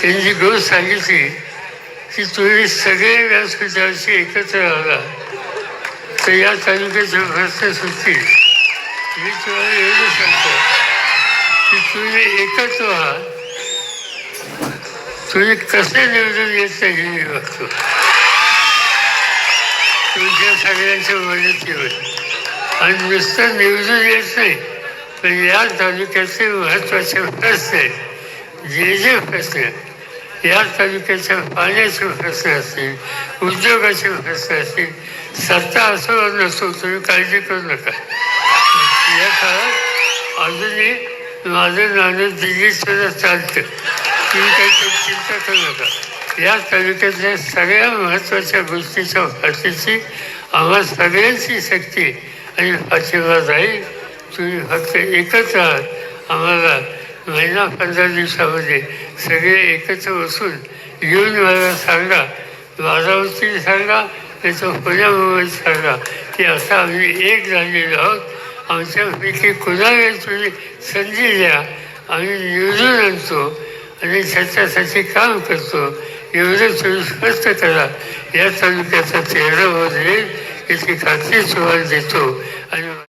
त्यांची जी गोष्ट सांगितली की तुम्ही सगळे व्यासपीठाशी एकत्र आला तर या तालुक्याचे प्रश्न सुटतील मी तुम्हाला एवढं सांगतो की तुम्ही एकत्र आहात तुम्ही कसे निवडून येत नाही हे मी बघतो. तुमच्या सगळ्यांच्या मदतीवर. आणि नुसतं निवडून येत नाही पण या तालुक्याचे महत्त्वाचे प्रश्न आहेत जे जे प्रश्न या तालुक्याच्या पाण्याचे प्रश्न असतील उद्योगाचे प्रश्न असतील सत्ता असो नसो तुम्ही काळजी करू नका. या काळात अजूनही माझं नाणं दिल्लीसुद्धा चालतं. तुम्ही काही चिंता करू नका. या तालुक्यातल्या सगळ्या महत्त्वाच्या गोष्टीच्या फाशीची आम्हा सगळ्यांची शक्ती आणि पाठिंबा जाईल. तुम्ही फक्त एकत्र आहात. आम्हाला महिना पंधरा दिवसामध्ये सगळे एकत्र बसून येऊन मला सांगा बारावती सांगा त्याचं तर पुण्या सांगा की असं आम्ही एक झालेलो आहोत. आमच्यापैकी कुणाला तुम्ही संधी द्या? आम्ही निवडून आणतो आणि त्याच्यासाठी काम करतो. एवढं तुम्ही स्पष्ट करा. या तालुक्याचा चेहरा बदलेल याची खात्री तुम्हाला देतो. आणि